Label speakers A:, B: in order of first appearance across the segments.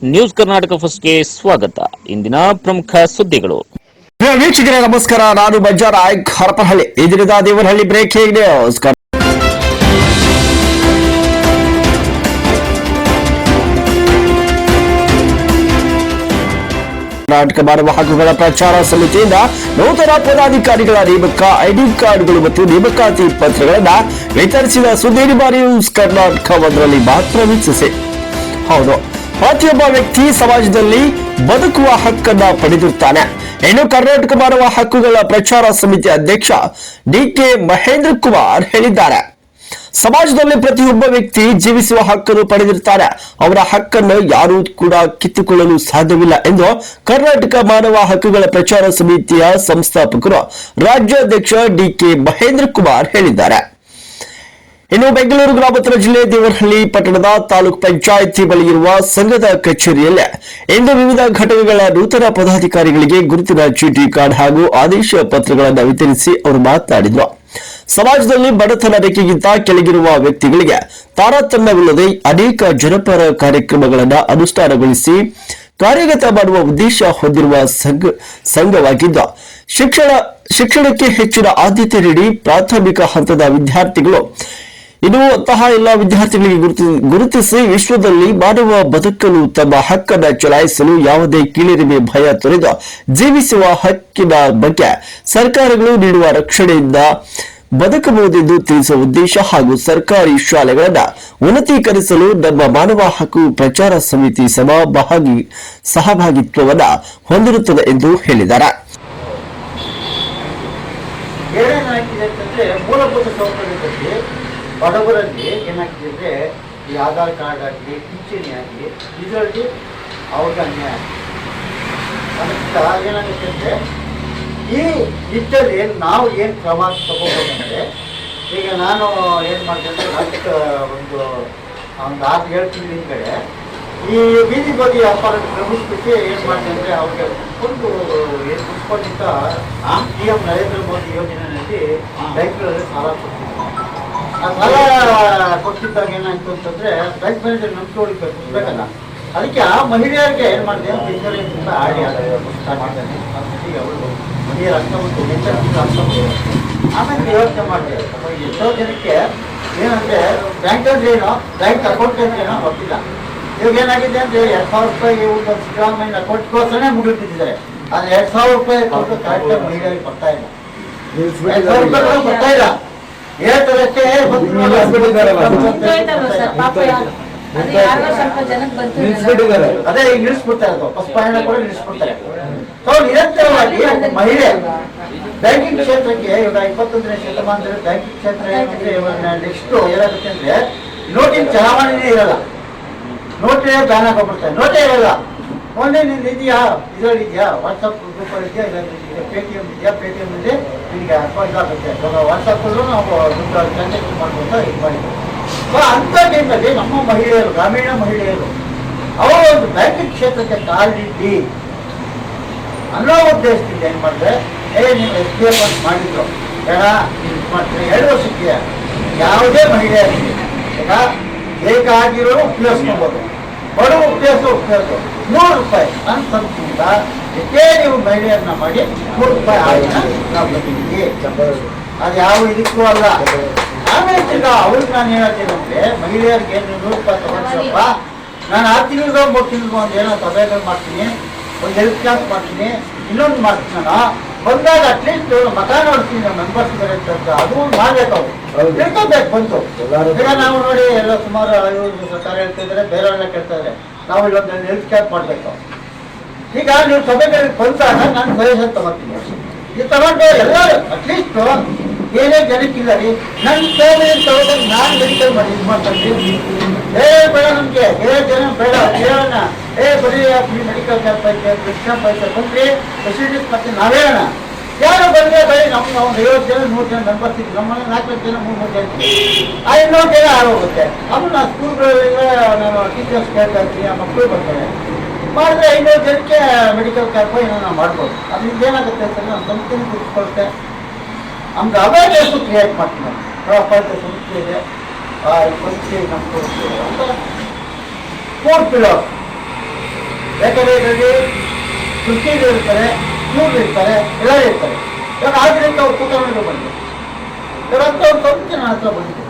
A: News Karnataka ಫಸ್ಟ್ಗೆ ಸ್ವಾಗತ. ಇಂದಿನ ಪ್ರಮುಖ ಸುದ್ದಿಗಳು.
B: ವೀಕ್ಷಕರೇ, ನಮಸ್ಕಾರ. ನಾನು ಮಂಜಾರಾಯ್ ಹರಪನಹಳ್ಳಿ. ಈ ದಿನದ ದೇವನಹಳ್ಳಿ ಬ್ರೇಕಿಂಗ್ ನ್ಯೂಸ್. ಕರ್ನಾಟಕ ಮಾನವ ಹಕ್ಕುಗಳ ಪ್ರಚಾರ ಸಮಿತಿಯಿಂದ ನೂತನ ಪದಾಧಿಕಾರಿಗಳ ನೇಮಕ ಐಡಿ ಕಾರ್ಡ್ಗಳು ಮತ್ತು ನೇಮಕಾತಿ ಪತ್ರಗಳನ್ನು ವಿತರಿಸಿದ ಸುದ್ದಿ ಬಾರಿ ನ್ಯೂಸ್ ಕರ್ನಾಟಕ ಒಂದರಲ್ಲಿ ಮಾತ್ರ ವೀಕ್ಷಿಸಿ. ಹೌದು. ಪ್ರತಿಯೊಬ್ಬ ವ್ಯಕ್ತಿ ಸಮಾಜದಲ್ಲಿ ಬದುಕುವ ಹಕ್ಕನ್ನ ಪಡೆದಿರ್ತಾನೆ. ಇನ್ನು ಕರ್ನಾಟಕ ಮಾನವ ಹಕ್ಕುಗಳ ಪ್ರಚಾರ ಸಮಿತಿ ಅಧ್ಯಕ್ಷ ಡಿ ಕೆ ಮಹೇಂದ್ರ ಕುಮಾರ್ ಹೇಳಿದ್ದಾರೆ. ಸಮಾಜದಲ್ಲಿ ಪ್ರತಿಯೊಬ್ಬ ವ್ಯಕ್ತಿ ಜೀವಿಸುವ ಹಕ್ಕನ್ನು ಪಡೆದಿರ್ತಾರೆ ಅವರ ಹಕ್ಕನ್ನು ಯಾರೂ ಕೂಡ ಕಿತ್ತುಕೊಳ್ಳಲು ಸಾಧ್ಯವಿಲ್ಲ ಎಂದು ಕರ್ನಾಟಕ ಮಾನವ ಹಕ್ಕುಗಳ ಪ್ರಚಾರ ಸಮಿತಿಯ ಸಂಸ್ಥಾಪಕರು ರಾಜ್ಯಾಧ್ಯಕ್ಷ ಡಿ ಕೆ ಮಹೇಂದ್ರ ಕುಮಾರ್ ಹೇಳಿದ್ದಾರೆ. ಇನ್ನು ಬೆಂಗಳೂರು ಗ್ರಾಮಾಂತರ ಜಿಲ್ಲೆ ದೇವನಹಳ್ಳಿ ಪಟ್ಟಣದ ತಾಲೂಕ್ ಪಂಚಾಯಿತಿ ಬಳಿ ಇರುವ ಸಂಘದ ಕಚೇರಿಯಲ್ಲಿ ಇಂದು ವಿವಿಧ ಘಟಕಗಳ ನೂತನ ಪದಾಧಿಕಾರಿಗಳಿಗೆ ಗುರುತಿನ ಚೀಟಿ ಕಾರ್ಡ್ ಹಾಗೂ ಆದೇಶ ಪತ್ರಗಳನ್ನು ವಿತರಿಸಿ ಅವರು ಮಾತನಾಡಿದರು. ಸಮಾಜದಲ್ಲಿ ಬಡತನ ರೇಖೆಗಿಂತ ಕೆಳಗಿರುವ ವ್ಯಕ್ತಿಗಳಿಗೆ ತಾರತಮ್ಯವಿಲ್ಲದೆ ಅನೇಕ ಜನಪರ ಕಾರ್ಯಕ್ರಮಗಳನ್ನು ಅನುಷ್ಠಾನಗೊಳಿಸಿ ಕಾರ್ಯಗತ ಮಾಡುವ ಉದ್ದೇಶ ಹೊಂದಿರುವ ಸಂಘ ಸಂಘವಾಗಿದ್ದು, ಶಿಕ್ಷಣ, ಶಿಕ್ಷಣಕ್ಕೆ ಹೆಚ್ಚಿನ ಆದ್ಯತೆ ನೀಡಿ ಪ್ರಾಥಮಿಕ ಹಂತದ ವಿದ್ಯಾರ್ಥಿಗಳು ಇನ್ನು ಅಂತಹ ಎಲ್ಲ ವಿದ್ಯಾರ್ಥಿಗಳಿಗೆ ಗುರುತಿ- ಗುರುತಿಸಿ ವಿಶ್ವದಲ್ಲಿ ಮಾನವ ಬದುಕಲು ತಮ್ಮ ಹಕ್ಕನ್ನು ಚಲಾಯಿಸಲು ಯಾವುದೇ ಕೀಳಿರಿಮೆ ಭಯ ತೊರೆದು ಜೀವಿಸುವ ಹಕ್ಕಿನ ಬಗ್ಗೆ ಸರ್ಕಾರಗಳು ನೀಡುವ ರಕ್ಷಣೆಯಿಂದ ಬದುಕಬಹುದೆಂದು ತಿಳಿಸುವ ಉದ್ದೇಶ ಹಾಗೂ ಸರ್ಕಾರಿ ಶಾಲೆಗಳನ್ನು ಉನ್ನತೀಕರಿಸಲು ನಮ್ಮ ಮಾನವ ಹಕ್ಕು ಪ್ರಚಾರ ಸಮಿತಿ ಸಮಭಾಗಿ ಸಹಭಾಗಿತ್ವವನ್ನು ಹೊಂದಿರುತ್ತದೆ ಎಂದು ಹೇಳಿದ್ದಾರೆ.
C: ಮೂಲಭೂತ ಸೌಕರ್ಯದಲ್ಲಿ ಬಡವರಲ್ಲಿ ಏನಾಗ್ತಿದ್ರೆ ಅಂದ್ರೆ ಈ ಆಧಾರ್ ಕಾರ್ಡ್ ಆಗಲಿ ಪಿಂಚಣಿ ಆಗಲಿ ಇದರಲ್ಲಿ ಅವ್ರಿಗೆ ಅನ್ಯಾಯ. ಅದಕ್ಕೆ ಏನಾಗುತ್ತೆ ಅಂದರೆ ಈ ನಿಟ್ಟಲ್ಲಿ ನಾವು ಏನು ಕ್ರಮ ತಗೋಬೇಕಂದ್ರೆ ಈಗ ನಾನು ಏನು ಮಾಡಿದೆ ಅಂದ್ರೆ ಹತ್ತು ಒಂದು ಒಂದು ಆರು ಏಳು ತಿಂಗಳ ಕಡೆ. ಈ ಬೀದಿ ಬದಿ ವ್ಯಾಪಾರ ಕ್ರಮಿಸ್ಬಿಟ್ಟು ಏನು ಮಾಡಿದೆ ಅಂದರೆ ಅವ್ರಿಗೆ ಒಂದು ಏನು ಕುತ್ಕೊಂಡಿದ್ದ ಪಿ ಎಂ ನರೇಂದ್ರ ಮೋದಿ ಯೋಜನೆಯಲ್ಲಿ ರೈತರಲ್ಲಿ ಸಾಲ ಕೊಡ್ತಿದ್ರು ಆ ಕೊಟ್ಟಿದ್ದಾಗ ಏನಾಯ್ತು ಅಂತಂದ್ರೆ ಬ್ಯಾಂಕ್ ಮ್ಯಾನೇಜರ್ ನಂಬಿಕೆ ಉಳಿಬೇಕು ಬೇಕಲ್ಲ? ಅದಕ್ಕೆ ಆ ಮಹಿಳೆಯರಿಗೆ ಏನು ಮಾಡಿದೆ ಇನ್ಶೂರೆನ್ಸ್ ಅಂತ ಆಡಿ ಮಾಡ್ತಾನೆ ಅವಳು ಮನೆಯ ರಕ್ತ ಮತ್ತು ವೆಚ್ಚ ಆಮೇಲೆ ಯೋಚನೆ ಮಾಡಿದೆ. ಎಷ್ಟೋ ಜನಕ್ಕೆ ಏನಂದ್ರೆ ಬ್ಯಾಂಕಲ್ಲಿ ಏನೋ ಬ್ಯಾಂಕ್ ಅಕೌಂಟ್ ಅಂತ ಏನೋ ಗೊತ್ತಿಲ್ಲ. ಇವಾಗ ಏನಾಗಿದೆ ಅಂದ್ರೆ ಎರಡ್ ಸಾವಿರ ರೂಪಾಯಿ ಒಂದು ಸಿದ್ದರಾಮಯ್ಯ ಅಕೌಂಟ್ಗೋಸ್ಕರನೇ ಮುಗಿಬಿಟ್ಟಿದ್ದಾರೆ ಆದ್ರೆ ಎರಡ್ ಸಾವಿರ ರೂಪಾಯಿ ಕೊಟ್ಟು ಕರೆಕ್ಟಾಗಿ ಮಹಿಳೆಯರಿಗೆ ಬರ್ತಾ ಇಲ್ಲ. ಎರಡ್ ಸಾವಿರ ರೂಪಾಯಿ ಬರ್ತಾ ಇಲ್ಲ.
D: ನಿಲ್ಸ್ಬಿಟ್ಟಿದ್ದಾರೆ.
C: ಅದೇ ಈಗ ನಿಲ್ಲಿಸ್ಬಿಡ್ತಾರೆ ಅದು ಪಸ್ಪಾಯಣ ಕೂಡ ನಿಲ್ಲಿಸ್ಬಿಡ್ತಾರೆ. ಸೊ ನಿರಂತರವಾಗಿ ಮಹಿಳೆ ಬ್ಯಾಂಕಿಂಗ್ ಕ್ಷೇತ್ರಕ್ಕೆ ಇವಾಗ ಇಪ್ಪತ್ತೊಂದನೇ ಶತಮಾನದಲ್ಲಿ ಬ್ಯಾಂಕಿಂಗ್ ಕ್ಷೇತ್ರ ಏನಂದ್ರೆ ಇವಾಗ ನೆಕ್ಸ್ಟ್ ಏನಾಗುತ್ತೆ ಅಂದ್ರೆ ನೋಟಿನ ಚಲಾವಣೆನೇ ಇರಲ್ಲ. ನೋಟಿನ ಬ್ಯಾನ್ ಆಗೋಗ್ಬಿಡ್ತಾರೆ ನೋಟೇ ಇರಲ್ಲ. ನಿಂದು ಇದೆಯಾ? ಇದರಲ್ಲಿ ಇದೆಯಾ? ವಾಟ್ಸಪ್ ಗ್ರೂಪಲ್ಲಿ ಇದೆಯಾ? ಇಲ್ಲ ಪೇ ಟಿ ಎಂ ಇದೆಯಾ? ಪೇ ಟಿ ಎಂ ಇದೆ ನಿಮಗೆ ಅಕೌಂಟ್ ಆಗುತ್ತೆ ಇವಾಗ ವಾಟ್ಸಪ್ಪಲ್ಲೂ ನಾವು ದುಡ್ಡು ಟ್ರಾನ್ಸಾಕ್ಷನ್ ಮಾಡ್ಬೋದು ಇದು ಮಾಡಿದ್ವಿ ಸೊ ಅಂಥ ಟೈಮಲ್ಲಿ ನಮ್ಮ ಮಹಿಳೆಯರು, ಗ್ರಾಮೀಣ ಮಹಿಳೆಯರು, ಅವರು ಒಂದು ಬ್ಯಾಂಕಿಂಗ್ ಕ್ಷೇತ್ರಕ್ಕೆ ಕಾಲಿಡಿ ಅನ್ನೋ ಉದ್ದೇಶದಿಂದ ಏನು ಮಾಡಿದ್ರೆ, ಏ, ನೀವು ಎಸ್ ಬಿ ಎಫ್ ಅಂತ ಮಾಡಿದ್ರು. ಬೇಡ, ನೀವು ಮಾಡ್ತೀರಿ. ಎರಡು ವರ್ಷಕ್ಕೆ ಯಾವುದೇ ಮಹಿಳೆಯರಿಗೆ ಈಗ ಬೇಕಾಗಿರೋರು ಉಪಯೋಗಿಸ್ಕೊಬೋದು. ಬಡವ ಉಪಯೋಗ ಉಪಯೋಗ. ನೂರು ರೂಪಾಯಿ ನನ್ನ ಸಂಸ್ಥೆಯಿಂದ ಎಷ್ಟೇ ನೀವು ಮಹಿಳೆಯರನ್ನ ಮಾಡಿ ನೂರು ರೂಪಾಯಿ ಆಯ್ತು? ನಾವು ಬಂದಿದ್ದೀವಿ ಅದು ಯಾವ ಇದಕ್ಕೂ ಅಲ್ಲ. ಆಮೇಲೆ ಅವ್ರಿಗೆ ನಾನು ಹೇಳ್ತೀನಿ ಅಂದ್ರೆ ಮಹಿಳೆಯರಿಗೆ ಏನು ನೂರು ರೂಪಾಯಿ ತಗೊಂಡ್ರಪ್ಪ ನಾನು ಆರು ತಿಂಗಳಿಗೋ ಮೂರು ತಿಂಗಳಿಗೋ ಒಂದು ಏನೋ ಸಭೆಗಳು ಮಾಡ್ತೀನಿ. ಒಂದು ಹೆಲ್ತ್ ಕ್ಯಾಂಪ್ ಮಾಡ್ತೀನಿ. ಇನ್ನೊಂದು ಮಾಡ್ತೀನಿ ನಾನು. ಬಂದಾಗ ಅಟ್ಲೀಸ್ಟ್ ಮತ ನೋಡ್ತೀನಿ ನಮ್ಮ ಮೆಂಬರ್ಸ್ ಬರುತ್ತೆ ಅಂತ ಅದು ಮಾಡ್ಬೇಕು ಅವ್ರು. ತಿಳ್ಕೊಬೇಕು ಬಂತು ಈಗ ನಾವು ನೋಡಿ ಎಲ್ಲ ಸುಮಾರು ಇವರು ಸರ್ಕಾರ ಹೇಳ್ತಿದ್ರೆ ಬೇರೆಯವ್ರನ್ನ ಕೇಳ್ತಾರೆ ನಾವು ಇಲ್ಲೊಂದು ಹೆಲ್ತ್ ಕ್ಯಾಂಪ್ ಮಾಡಬೇಕು ಈಗ ನೀವು ಸಭೆಗಳಿಗೆ ಬಂದಾಗ ನಾನು ಸಜೆಷನ್ ತಗೋತೀನಿ ಇದು ತಗೊಂಡು ಎಲ್ಲರೂ ಅಟ್ಲೀಸ್ಟ್ ಏನೇ ಜನಕ್ಕಿಲ್ಲ ರೀ ನನ್ನ ಸೇವೆ ತಗೊಂಡು ನಾನು ಮೆಡಿಕಲ್ ಮಾಡಿ ಇದು ಮಾಡ್ತೀನಿ ಏ ಬೇಡ ನಮಗೆ ಏ ಜನ ಬೇಡ ಹೇಳೋಣ ಏ ಬರೀ ಮೆಡಿಕಲ್ ಕ್ಯಾಂಪ್ ಐತೆ ಕ್ಯಾಂಪ್ ಐತೆ ಬಂದ್ರಿ ಫೆಸಿಲಿಟೀಸ್ ಮತ್ತೆ ನಾವೇ ಹೇಳೋಣ ಯಾರು ಬಂದ್ರೆ ಬರೀ ನಮ್ಮ ನಾವು ಐವತ್ತು ಜನ, ನೂರು ಜನ ಮೆಂಬರ್ಸ್ ಇತ್ತು ನಮ್ಮಲ್ಲಿ ನಾಲ್ಕು ಜನ, ಮೂರು ಜನ. ಆ ಇನ್ನೊಂದು ಜನ ಆಗೋಗುತ್ತೆ ಅದನ್ನ ಸ್ಕೂಲ್ಗಳಲ್ಲಿ ನಾನು ಟೀಚರ್ಸ್ ಕೇಳ್ತಾ ಇರ್ತೀನಿ, ಆ ಮಕ್ಕಳು ಬರ್ತಾರೆ. ಮಾಡಿದ್ರೆ ಐನೂರು ಜನಕ್ಕೆ ಮೆಡಿಕಲ್ ಕ್ಯಾಂಪ್ ಏನೋ ನಾವು ಮಾಡ್ಬೋದು. ಅದರಿಂದ ಏನಾಗುತ್ತೆ ಅಂತಂದರೆ ನಮ್ಮ ಸಂಸ್ಥೆನ ಕೂತ್ಕೊಳುತ್ತೆ ನಮ್ದು ಅವೇರ್ನೆಸ್ ಕ್ರಿಯೇಟ್ ನೋಡಪ್ಪ ಇಂಥ ಸಂಸ್ಥೆ ಇದೆ. ಆ ಸಂಸ್ಥೆ ನಮ್ಮ ಕೊಡ್ತೀವಿ. ಅಂತ ಫೋರ್ ಯಾಕಂದ್ರೆ ಇದರಲ್ಲಿ ಕೃಷಿ ಇರ್ತಾರೆ. ಇವ್ರು ಇರ್ತಾರೆ, ಎಲ್ಲರೂ ಇರ್ತಾರೆ. ಇವಾಗ ಆದ್ರಿಂದ ಅವ್ರು ಬಂದರು. ಇವರಂತವ್ರು ಸ್ವಲ್ಪ ಹತ್ರ ಬಂದಿದೆ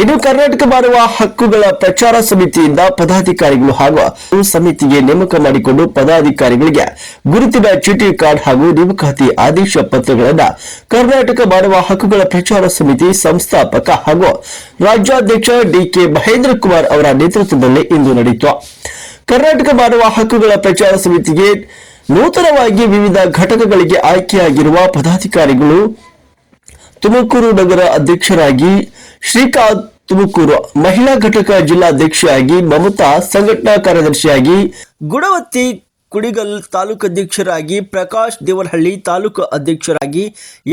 B: ಇನ್ನು ಕರ್ನಾಟಕ ಬಾರುವ ಹಕ್ಕುಗಳ ಪ್ರಚಾರ ಸಮಿತಿಯಿಂದ ಪದಾಧಿಕಾರಿಗಳು ಹಾಗೂ ಸಮಿತಿಗೆ ನೇಮಕ ಮಾಡಿಕೊಂಡು ಪದಾಧಿಕಾರಿಗಳಿಗೆ ಗುರುತಿನ ಚೀಟಿ ಕಾರ್ಡ್ ಹಾಗೂ ನೇಮಕಾತಿ ಆದೇಶ ಪತ್ರಗಳನ್ನು ಕರ್ನಾಟಕ ಬಾರುವ ಹಕ್ಕುಗಳ ಪ್ರಚಾರ ಸಮಿತಿ ಸಂಸ್ಥಾಪಕ ಹಾಗೂ ರಾಜ್ಯಾಧ್ಯಕ್ಷ ಡಿಕೆ ಮಹೇಂದ್ರ ಕುಮಾರ್ ಅವರ ನೇತೃತ್ವದಲ್ಲಿ ಇಂದು ನಡೆಯಿತು ಕರ್ನಾಟಕ ಮಾನವ ಹಕ್ಕುಗಳ ಪ್ರಚಾರ ಸಮಿತಿಗೆ ನೂತನವಾಗಿ ವಿವಿಧ ಘಟಕಗಳಿಗೆ ಆಯ್ಕೆಯಾಗಿರುವ ಪದಾಧಿಕಾರಿಗಳು ತುಮಕೂರು ನಗರ ಅಧ್ಯಕ್ಷರಾಗಿ ಶ್ರೀಕಾಂತ್ ತುಮಕೂರು ಮಹಿಳಾ ಘಟಕ ಜಿಲ್ಲಾಧ್ಯಕ್ಷೆಯಾಗಿ ಮಮತಾ ಸಂಘಟನಾ ಕಾರ್ಯದರ್ಶಿಯಾಗಿ ಗುಣವತ್ತಿ ಕುಡಿಗಲ್ ತಾಲೂಕು ಅಧ್ಯಕ್ಷರಾಗಿ ಪ್ರಕಾಶ್ ದೇವರಹಳ್ಳಿ ತಾಲೂಕು ಅಧ್ಯಕ್ಷರಾಗಿ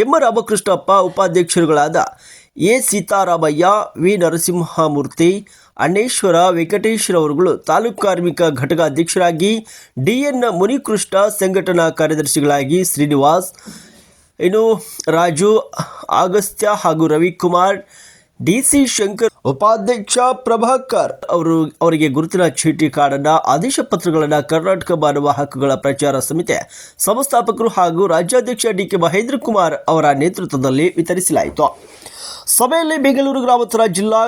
B: ಎಂ ರಾಮಕೃಷ್ಣಪ್ಪ ಉಪಾಧ್ಯಕ್ಷರುಗಳಾದ ಎ ಸೀತಾರಾಮಯ್ಯ ವಿ ನರಸಿಂಹಮೂರ್ತಿ ಅಣ್ಣೇಶ್ವರ ವೆಂಕಟೇಶ್ವರವರುಗಳು ತಾಲೂಕು ಕಾರ್ಮಿಕ ಘಟಕ ಅಧ್ಯಕ್ಷರಾಗಿ ಡಿಎನ್ ಮುನಿಕೃಷ್ಣ ಸಂಘಟನಾ ಕಾರ್ಯದರ್ಶಿಗಳಾಗಿ ಶ್ರೀನಿವಾಸ್, ಇನ್ನು ರಾಜು ಅಗಸ್ತ್ಯ ಹಾಗೂ ರವಿಕುಮಾರ್, ಡಿಸಿ ಶಂಕರ್, ಉಪಾಧ್ಯಕ್ಷ ಪ್ರಭಾಕರ್ ಅವರು ಅವರಿಗೆ ಗುರುತಿನ ಚೀಟಿ ಕಾರ್ಡನ್ನ, ಆದೇಶ ಪತ್ರಗಳನ್ನು ಕರ್ನಾಟಕ ಮಾನವ ಹಕ್ಕುಗಳ ಪ್ರಚಾರ ಸಮಿತಿ ಸಂಸ್ಥಾಪಕರು ಹಾಗೂ ರಾಜ್ಯಾಧ್ಯಕ್ಷ ಡಿಕೆ ಮಹೇಂದ್ರ ಕುಮಾರ್ ಅವರ ನೇತೃತ್ವದಲ್ಲಿ ವಿತರಿಸಲಾಯಿತು. ಸಭೆಯಲ್ಲಿ ಬೆಂಗಳೂರು, ಗ್ರಾಮಾಂತರ ಜಿಲ್ಲಾ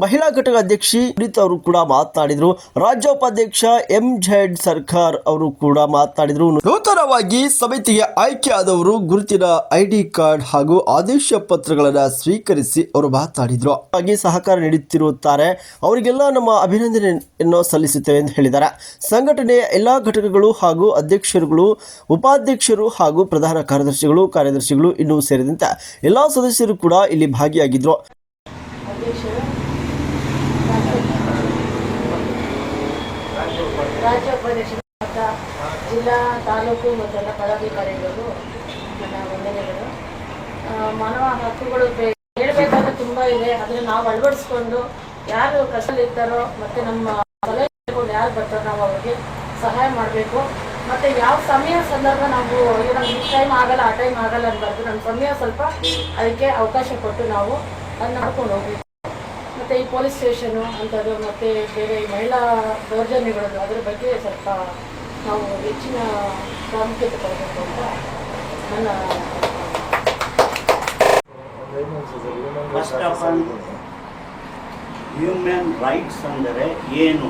B: ಮಹಿಳಾ ಘಟಕ ಅಧ್ಯಕ್ಷಿ ಪ್ರೀತ್ ಅವರು ಕೂಡ ಮಾತನಾಡಿದರು. ರಾಜ್ಯೋಪಾಧ್ಯಕ್ಷ ಎಂ ಜೆಡ್ ಸರ್ಕಾರ್ ಅವರು ಕೂಡ ಮಾತನಾಡಿದರು. ನೂತನವಾಗಿ ಸಮಿತಿಗೆ ಆಯ್ಕೆಯಾದವರು ಗುರುತಿನ ಐಡಿ ಕಾರ್ಡ್ ಹಾಗೂ ಆದೇಶ ಪತ್ರಗಳನ್ನು ಸ್ವೀಕರಿಸಿ ಅವರು ಮಾತನಾಡಿದರು. ಹಾಗೆ ಸಹಕಾರ ನೀಡುತ್ತಿರುತ್ತಾರೆ. ಅವರಿಗೆಲ್ಲ ನಮ್ಮ ಅಭಿನಂದನೆಯನ್ನು ಸಲ್ಲಿಸುತ್ತೇವೆ ಎಂದು ಹೇಳಿದ್ದಾರೆ. ಸಂಘಟನೆಯ ಎಲ್ಲಾ ಘಟಕಗಳು ಹಾಗೂ ಅಧ್ಯಕ್ಷರುಗಳು ಉಪಾಧ್ಯಕ್ಷರು ಹಾಗೂ ಪ್ರಧಾನ ಕಾರ್ಯದರ್ಶಿಗಳು ಕಾರ್ಯದರ್ಶಿಗಳು ಇನ್ನೂ ಸೇರಿದಂತೆ ಎಲ್ಲಾ ಸದಸ್ಯರು ಕೂಡ ಇಲ್ಲಿ ಭಾಗಿಯಾಗಿದ್ರು
E: ಅಧ್ಯಕ್ಷರು ರಾಜ್ಯ ಉಪಾಧ್ಯಕ್ಷರು ಜಿಲ್ಲಾ ತಾಲೂಕು ಮತ್ತೆಲ್ಲ ಪದಾಧಿಕಾರಿಗಳು ನನ್ನ ವಂದನೆಗಳು. ಮಾನವ ಹಕ್ಕುಗಳು ಹೇಳಬೇಕಾದ್ರೆ ತುಂಬ ಇದೆ. ಅದನ್ನ ನಾವು ಅಳವಡಿಸ್ಕೊಂಡು ಯಾರು ಕಷ್ಟದಲ್ಲಿರ್ತಾರೋ ಮತ್ತು ನಮ್ಮ ಸಲಹೆಗಳು ಯಾರು ಬರ್ತಾರೋ ನಾವು ಅವ್ರಿಗೆ ಸಹಾಯ ಮಾಡಬೇಕು. ಮತ್ತು ಯಾವ ಸಮಯ ಸಂದರ್ಭ ನಾವು ನಮ್ಗೆ ಈ ಟೈಮ್ ಆಗಲ್ಲ, ಆ ಟೈಮ್ ಆಗಲ್ಲ ಅನ್ಬಾರ್ದು ನಮ್ಮ ಸಮಯ ಸ್ವಲ್ಪ ಅದಕ್ಕೆ ಅವಕಾಶ ಕೊಟ್ಟು ನಾವು ಅದನ್ನ ಮಾಡ್ಕೊಂಡು ಹೋಗ್ಬೇಕು. ಮತ್ತು ಈ ಪೊಲೀಸ್ ಸ್ಟೇಷನು ಅಂಥದ್ದು ಮತ್ತು ಬೇರೆ ಮಹಿಳಾ ದೌರ್ಜನ್ಯಗಳು ಅದರ ಬಗ್ಗೆ ಸ್ವಲ್ಪ ನಾವು ಹೆಚ್ಚಿನ ಪ್ರಾಮುಖ್ಯತೆ ಕೊಡಬೇಕು ಅಂತ ನನ್ನ
D: first of all human rights ಅಂದರೆ ಏನು?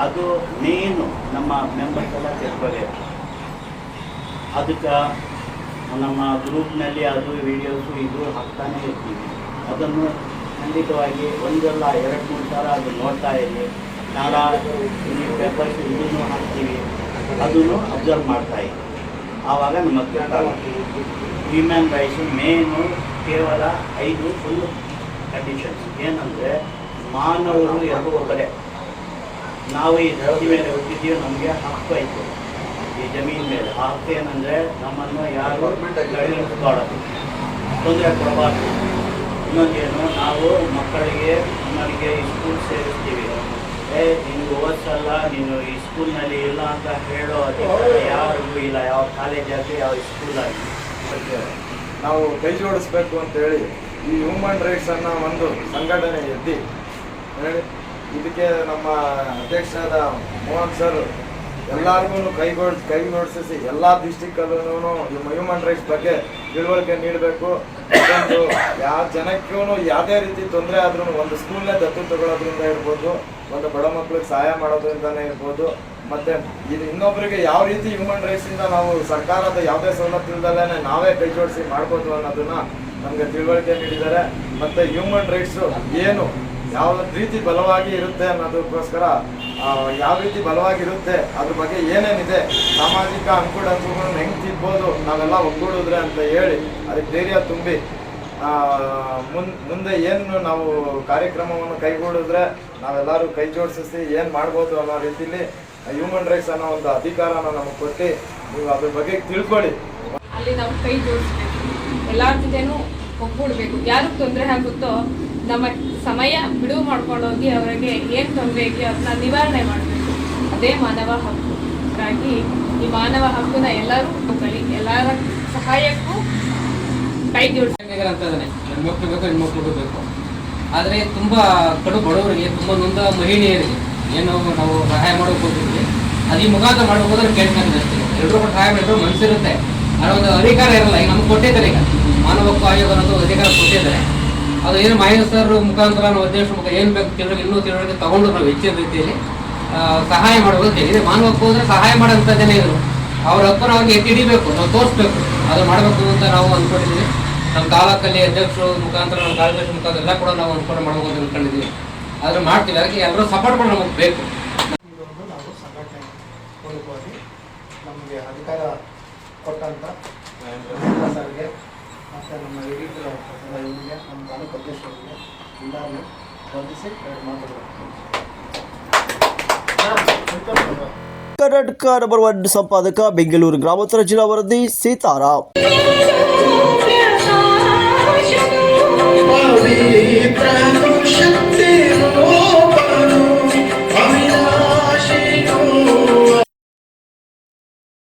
D: ಅದು ಮೇನು ನಮ್ಮ ಮೆಂಬರ್ಸ್ ಎಲ್ಲ ತಿಳ್ಕೋಬೇಕು ಅದಕ್ಕೆ ನಮ್ಮ ಗ್ರೂಪ್ನಲ್ಲಿ ಅದು ವಿಡಿಯೋಸು ಇದು ಹಾಕ್ತಾನೆ ಇರ್ತೀವಿ. ಅದನ್ನು ಖಂಡಿತವಾಗಿ ಒಂದಲ್ಲ ಎರಡು ಮೂರು ಸಲ ಅದು ನೋಡ್ತಾ ಇರಿ. ನಾಳೆ ಇಲ್ಲಿ ಪೇಪರ್ಸ್ ಇದನ್ನು ಹಾಕ್ತೀವಿ. ಅದನ್ನು ಅಬ್ಸರ್ವ್ ಮಾಡ್ತಾ ಇದ್ದೀವಿ ಆವಾಗ ನಮ್ಮ ಹ್ಯೂಮನ್ ರೈಟ್ಸು ಮೇನು ಕೇವಲ ಐದು ಫುಲ್ ಕಂಡೀಷನ್ಸ್ ಏನಂದರೆ ಮಾನವರು ಎರಡು ಕಡೆ ನಾವು ಈ ಧರತಿ ಮೇಲೆ ಹುಟ್ಟಿದ್ದೀವಿ ನಮಗೆ ಹಕ್ಕು ಐತೆ. ಈ ಜಮೀನ್ ಮೇಲೆ. ಆ ಹಕ್ಕು ಏನಂದರೆ ನಮ್ಮನ್ನು ಯಾರು ತೊಂದರೆ ಕೊಡಬಾರ್ದು. ಇನ್ನೊಂದೇನು ನಾವು ಮಕ್ಕಳಿಗೆ ನಮಗೆ ಈ ಸ್ಕೂಲ್ ಸೇರಿಸ್ತೀವಿ. ಏ ನಿನ್ಗೆ ಓದಿಸಲ್ಲ ನೀನು ಈ ಸ್ಕೂಲ್ನಲ್ಲಿ ಇಲ್ಲ ಅಂತ ಹೇಳೋ ಅಧಿಕಾರ ಯಾರಿಗೂ ಇಲ್ಲ ಯಾವ ಕಾಲೇಜಾಗಲಿ ಯಾವ ಸ್ಕೂಲಾಗಲಿ
F: ನಾವು ಕೈ ಜೋಡಿಸ್ಬೇಕು ಅಂತೇಳಿ ಈ ಹ್ಯೂಮನ್ ರೈಟ್ಸ್ ಅನ್ನೋ ಒಂದು ಸಂಘಟನೆ ಎದ್ದಿ ಹೇಳಿ ಇದಕ್ಕೆ ನಮ್ಮ ಅಧ್ಯಕ್ಷರಾದ ಮೋಹನ್ ಸರ್ ಎಲ್ಲರಿಗೂ ಕೈಗೊಳ್ ಕೈ ಜೋಡಿಸಿ ಎಲ್ಲ ಡಿಸ್ಟಿಕ್ಕಲ್ಲೂ ಹ್ಯೂಮನ್ ರೈಟ್ಸ್ ಬಗ್ಗೆ ತಿಳುವಳಿಕೆ ನೀಡಬೇಕು. ಒಂದು ಯಾವ ಜನಕ್ಕೂ ಯಾವುದೇ ರೀತಿ ತೊಂದರೆ ಆದ್ರೂ ಒಂದು ಸ್ಕೂಲ್ನೇ ದತ್ತು ತಗೊಳ್ಳೋದ್ರಿಂದ ಇರ್ಬೋದು, ಒಂದು ಬಡ ಮಕ್ಳಿಗೆ ಸಹಾಯ ಮಾಡೋದ್ರಿಂದನೇ ಇರ್ಬೋದು. ಮತ್ತೆ ಇದು ಇನ್ನೊಬ್ಬರಿಗೆ ಯಾವ ರೀತಿ ಹ್ಯೂಮನ್ ರೈಟ್ಸ್ ಇಂದ ನಾವು ಸರ್ಕಾರದ ಯಾವುದೇ ಸವಲತ್ತು ನಾವೇ ಕೈ ಜೋಡಿಸಿ ಮಾಡ್ಬೋದು ಅನ್ನೋದನ್ನ ನಮ್ಗೆ ತಿಳುವಳಿಕೆ ನೀಡಿದ್ದಾರೆ. ಮತ್ತೆ ಹ್ಯೂಮನ್ ರೈಟ್ಸ್ ಏನು ಯಾವ ರೀತಿ ಬಲವಾಗಿ ಇರುತ್ತೆ ಅನ್ನೋದಕ್ಕೋಸ್ಕರ ಯಾವ ರೀತಿ ಬಲವಾಗಿರುತ್ತೆ, ಅದ್ರ ಬಗ್ಗೆ ಏನೇನಿದೆ, ಸಾಮಾಜಿಕ ಅಂಕುಡ ಹೆಂಗೆ ಹೆಂಗ್ ತಿದ್ಬೋದು, ನಾವೆಲ್ಲ ಒಗ್ಗೂಡಿದ್ರೆ ಅಂತ ಹೇಳಿ ಅದಕ್ಕೆ ಧೈರ್ಯ ತುಂಬಿ ಮುನ್, ಮುಂದೆ ಏನು ನಾವು ಕಾರ್ಯಕ್ರಮವನ್ನು ಕೈಗೂಡಿದ್ರೆ ನಾವೆಲ್ಲರೂ ಕೈ ಜೋಡಿಸಿ ಏನು ಮಾಡ್ಬೋದು ಅನ್ನೋ ರೀತಿಲಿ ಹ್ಯೂಮನ್ ರೈಟ್ಸ್ ಅನ್ನೋ ಒಂದು ಅಧಿಕಾರನ ನಮಗೆ ಕೊಟ್ಟು ನೀವು ಅದ್ರ ಬಗ್ಗೆ ತಿಳ್ಕೊಳ್ಳಿ.
G: ಅಲ್ಲಿ ನಾವು ಕೈ ಜೋಡಿಸ್ಬೇಕು. ಎಲ್ಲರ ಜೊತೆನೂ ಒಗ್ಗೂಡ್ಬೇಕು. ಯಾರಿಗೆ ತೊಂದರೆ ಆಗುತ್ತೋ ನಮ್ಮ ಸಮಯ ಬಿಡುವು ಮಾಡ್ಕೊಂಡು ಹೋಗಿ ಅವರಿಗೆ ಏನು ತೊಂದರೆ ಇದೆಯೋ ಅದನ್ನ ನಿವಾರಣೆ ಮಾಡಬೇಕು. ಅದೇ ಮಾನವ ಹಕ್ಕು. ಹಾಗಾಗಿ ಈ ಮಾನವ ಹಕ್ಕನ್ನ ಎಲ್ಲರೂ ಕಲಿ ಎಲ್ಲರ ಸಹಾಯಕ್ಕೂ ಕೈ
H: ಜೋಡಿಸ್ತಾನೆ ಹೆಣ್ಮಕ್ಳು ಬೇಕು ಹೆಣ್ಮಕ್ಳಿಗೂ ಬೇಕು. ಆದರೆ ತುಂಬ ಕಡು ಬಡವರಿಗೆ, ತುಂಬ ನೊಂದ ಮಹಿಳೆಯರಿಗೆ, ಏನು ನಾವು ಸಹಾಯ ಮಾಡೋಕೆ ಹೋಗ್ತೀವಿ. ಅದು ಈ ಮುಖಾಂತರ ಮಾಡ್ಬೋದ್ರೆ ಕೇಳ್ಕೊಂಡ್ರೆ ಅಷ್ಟೇ ಎಲ್ಲರೂ ಸಹಾಯ ಮಾಡಿದ್ರು ಮನಸ್ಸಿರುತ್ತೆ ಒಂದು ಅಧಿಕಾರ ಇರಲ್ಲ, ಈಗ ನಮ್ಗೆ ಕೊಟ್ಟಿದ್ದಾರೆ ಈಗ. ಮಾನವ ಹಕ್ಕು ಆಯೋಗ ಅನ್ನೋದು ಅಧಿಕಾರ ಕೊಟ್ಟಿದ್ದಾರೆ. ಅದು ಏನು ಮಹೇಶ್ ಸರ್ ಮುಖಾಂತರ ನಾವು ಅಧ್ಯಕ್ಷರ ಮುಖ ಏನು ಬೇಕು ತಿಳುವಳಿಕೆ ಇನ್ನೂ ತಿಳುವಳಿಕೆ ತಗೊಂಡು ನಾವು ಹೆಚ್ಚಿನ ರೀತಿಯಲ್ಲಿ ಸಹಾಯ ಮಾಡಬಹುದು ಇದೆ ಮಾನವ ಹಕ್ಕು ಅಂದ್ರೆ ಸಹಾಯ ಮಾಡೋಂಥ ಜನ ಇದ್ರು. ಅವ್ರ ಹಕ್ಕನ್ನು ಅವ್ರಿಗೆ ಎತ್ತಿ ಹಿಡಿಬೇಕು ನಾವು ತೋರಿಸ್ಬೇಕು. ಅದು ಮಾಡಬೇಕು ಅಂತ ನಾವು ಅಂದ್ಕೊಂಡಿದ್ದೀವಿ ನಮ್ಮ ತಾಲೂಕಲ್ಲಿ ಅಧ್ಯಕ್ಷರು ಮುಖಾಂತರ ನಮ್ಮ ಕಾರ್ಯದರ್ಶಿ ಮುಖಾಂತರ ಎಲ್ಲ ಕೂಡ ನಾವು ಅನುಕೂಲ ಮಾಡಬೇಕು ಅಂತ ಅಂದ್ಕೊಂಡಿದ್ದೀವಿ ಆದ್ರೆ ಮಾಡ್ತೀವಿ. ಅದಕ್ಕೆ ಎಲ್ಲರೂ ಸಪೋರ್ಟ್ ಕೂಡ ನಮಗೆ ಬೇಕು.
I: ನಾವು ಸಂಘಟನೆ ಮೂಲಕವಾಗಿ ನಮಗೆ ಅಧಿಕಾರ ಕೊಟ್ಟಂತ ಸರ್ಗೆ ಮತ್ತು ನಮ್ಮ ಎಡಿಟರ್ ಪರಮೇಶ್ವರನಿಗೆ ಎಲ್ಲರೂ ವಂದಿಸಿ ಎರಡು ಮಾತುಗಳು
B: ಕರ್ನಾಟಕ ನಂಬರ್ ಒನ್ ಸಂಪಾದಕ ಬೆಂಗಳೂರು ಗ್ರಾಮಾಂತರ ಜಿಲ್ಲಾ ವರದಿ ಸೀತಾರಾಮ್.